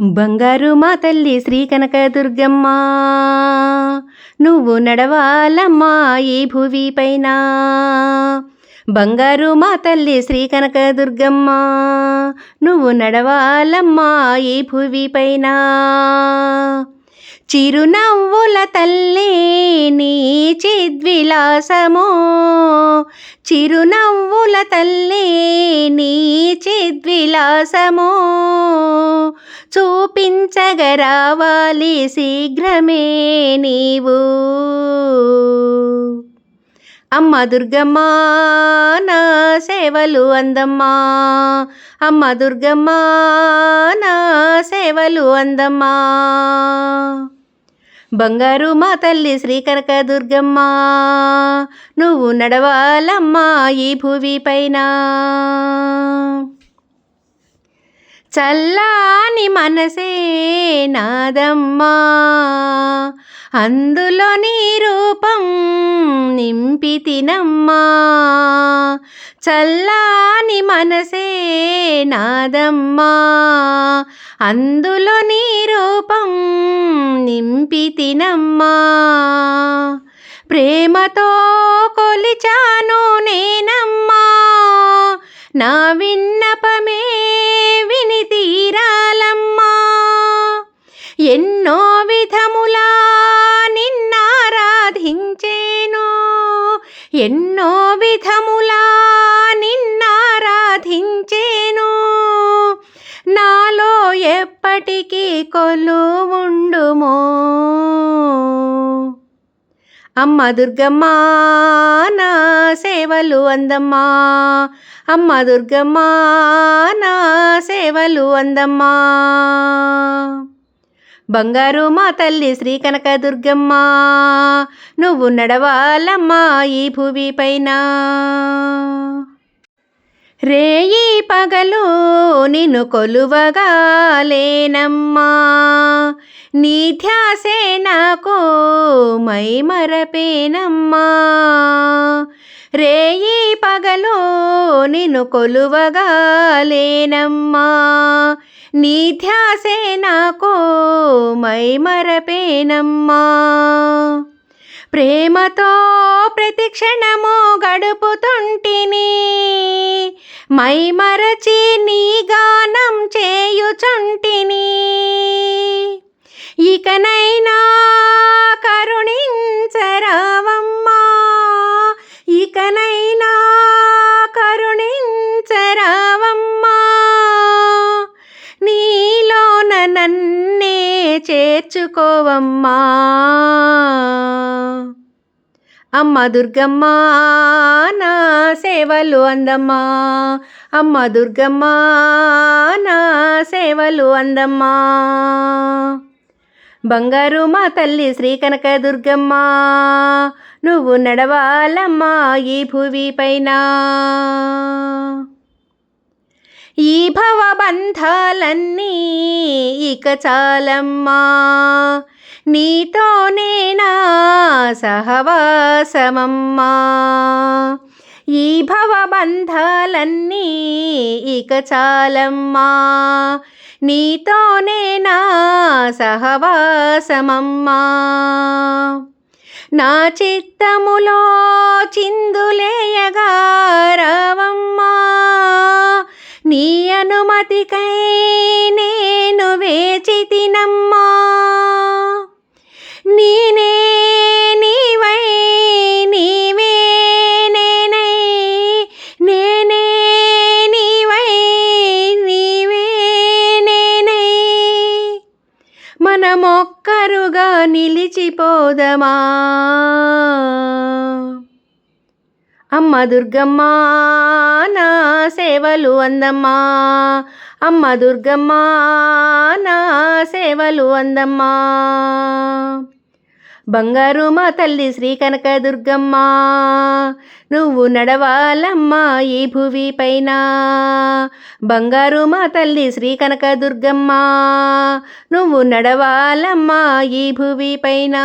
బంగారు మా తల్లి శ్రీ కనకదుర్గమ్మ నువ్వు నడవాలమ్మా ఈ భువి పైన. బంగారు మా తల్లి శ్రీ కనకదుర్గమ్మ నువ్వు నడవాలమ్మా ఈ భువి పైన. చిరునవ్వుల తల్లే నీ చిద్విలాసము. చిరునవ్వుల తల్లే నీ చిద్విలాసము. చూపించగరావాలి శీఘ్రమే నీవు. అమ్మ దుర్గమ్మ నా సేవలు అందమ్మా. అమ్మ దుర్గమ్మ నా సేవలు అందమ్మా. బంగారు మా తల్లి శ్రీ కనకదుర్గమ్మ నువ్వు నడవాలమ్మా ఈ భూమి పైన చల్లాని మనసే నాదమ్మా. అందులో నీ రూపం నింపి తినమ్మా. చల్లాని మనసే నాదమ్మా. అందులో నీ రూపం నింపి తినమ్మా. ప్రేమతో కొలిచాను నేనమ్మా. నా విన్నపమే ఎన్నో విధములా నిన్నారాధించేను. ఎన్నో విధములా నిన్నారాధించేను. నాలో ఎప్పటికీ కొలువుండుమో అమ్మ దుర్గమ్మ నా సేవలు అందమ్మా. అమ్మ దుర్గమ్మ నా సేవలు అందమ్మా. బంగారు మా తల్లి శ్రీ కనకదుర్గమ్మ నువ్వు నడవాలమ్మా ఈ భూమి పైన రేయి పగలు నిన్ను కొలువగాలేనమ్మా నీ ధ్యాసే నాకు మై మరపేనమ్మా. రేయి పగలు నిన్ను కొలువగాలేనమ్మా నీ ధ్యాసే నాకో మై మరపేనమ్మా. ప్రేమతో ప్రతి క్షణము గడుపుతుంటిని మై మరచి నీ గానం చేయుచుంటిని. ఇకనైనా చేర్చుకోవమ్మా అమ్మ దుర్గమ్మ నా సేవలు అందమ్మా. అమ్మ దుర్గమ్మ నా సేవలు అందమ్మా. బంగారు మా తల్లి శ్రీ కనక దుర్గమ్మ నువ్వు నడవాలమ్మా ఈ భూమి పైన. ఈ భవబంధాలన్నీ ఇక చాలమ్మా. నీతోనే నా సహవాసమమ్మా. ఈ భవబంధాలన్నీ ఇక చాలమ్మా. నీతోనే నా సహవాసమమ్మా. నా చిత్తములో చిందులేయగా రావమ్మా. నీ అనుమతికై నేను వేచి తినమ్మా నీవై నీవే నేనై. నేనే నీవై నీవే నేనై. మనమొక్కరుగా నిలిచిపోదమా. అమ్మ దుర్గమ్మా. సేవలు అందమ్మా. అమ్మ దుర్గమ్మ నా సేవలు అందమ్మా. బంగారు మా తల్లి శ్రీ కనక దుర్గమ్మ నువ్వు నడవాలమ్మా ఈ భువి పైన. బంగారు మా తల్లి శ్రీ కనక దుర్గమ్మ నువ్వు నడవాలమ్మా ఈ భువి పైన.